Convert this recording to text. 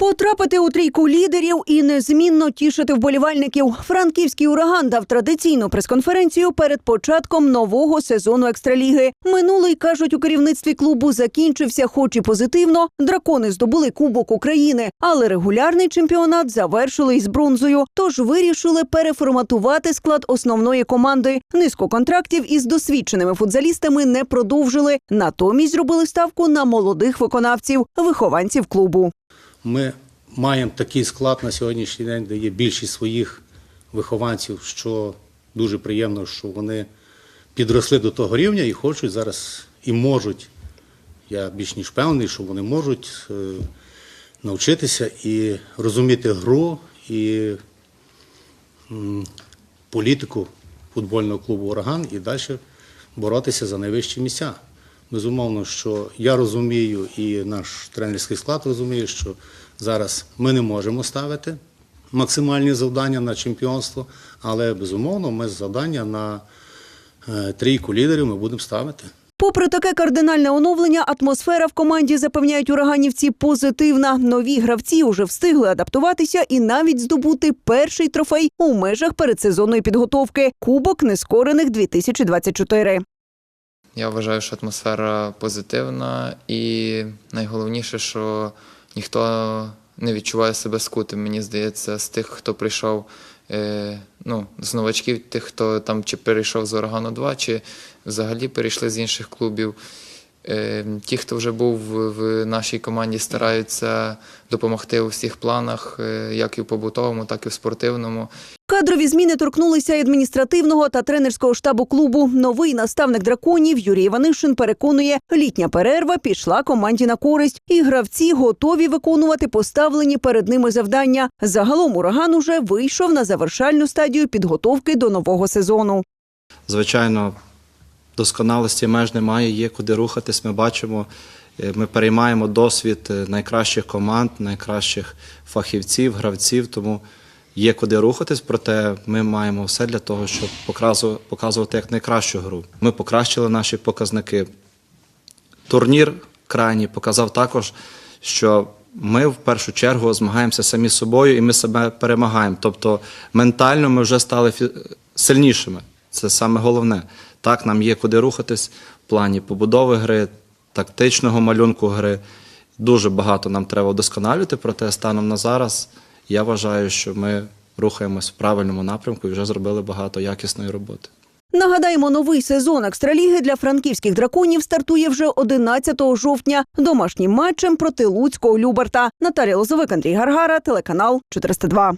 Потрапити у трійку лідерів і незмінно тішити вболівальників. Франківський ураган дав традиційну прес-конференцію перед початком нового сезону екстраліги. Минулий кажуть у керівництві клубу закінчився, хоч і позитивно. Дракони здобули Кубок України, але регулярний чемпіонат завершили із бронзою. Тож вирішили переформатувати склад основної команди. Низку контрактів із досвідченими футзалістами не продовжили. Натомість зробили ставку на молодих виконавців, вихованців клубу. Ми маємо такий склад на сьогоднішній день, де є більшість своїх вихованців, що дуже приємно, що вони підросли до того рівня і хочуть зараз і можуть. Я більш ніж певний, що вони можуть е, навчитися і розуміти гру і політику футбольного клубу Ураган і далі боротися за найвищі місця. Безумовно, що я розумію, і наш тренерський склад розуміє, що зараз ми не можемо ставити максимальні завдання на чемпіонство, але безумовно ми завдання на е, трійку лідерів ми будемо ставити. Попри таке кардинальне оновлення, атмосфера в команді запевняють ураганівці позитивна. Нові гравці уже встигли адаптуватися і навіть здобути перший трофей у межах передсезонної підготовки Кубок нескорених 2024 Я вважаю, що атмосфера позитивна, і найголовніше, що ніхто не відчуває себе скутим. Мені здається, з тих, хто прийшов, е, ну, з новачків, тих, хто там чи перейшов з Урагану 2, чи взагалі перейшли з інших клубів. Е, ті, хто вже був в нашій команді, стараються допомогти у всіх планах, е, як і в побутовому, так і в спортивному. Кадрові зміни торкнулися й адміністративного та тренерського штабу клубу. Новий наставник драконів Юрій Іванишин переконує, літня перерва пішла команді на користь, і гравці готові виконувати поставлені перед ними завдання. Загалом ураган уже вийшов на завершальну стадію підготовки до нового сезону. Звичайно, досконалості меж немає, є куди рухатись. Ми бачимо, е, ми переймаємо досвід е, найкращих команд, найкращих фахівців, гравців, тому є куди рухатись, проте ми маємо все для того, щоб показувати як найкращу гру. Ми покращили наші показники. Турнір крайній показав також, що ми в першу чергу змагаємося самі з собою і ми себе перемагаємо. Тобто ментально ми вже стали сильнішими. Це саме головне. Так, нам є куди рухатись в плані побудови гри, тактичного малюнку гри. Дуже багато нам треба вдосконалювати, проте станом на зараз я вважаю, що ми рухаємось в правильному напрямку і вже зробили багато якісної роботи. Нагадаємо, новий сезон екстраліги для франківських драконів стартує вже 11 жовтня домашнім матчем проти Луцького Люберта. Наталія Лозовик, Андрій Гаргара, телеканал 402.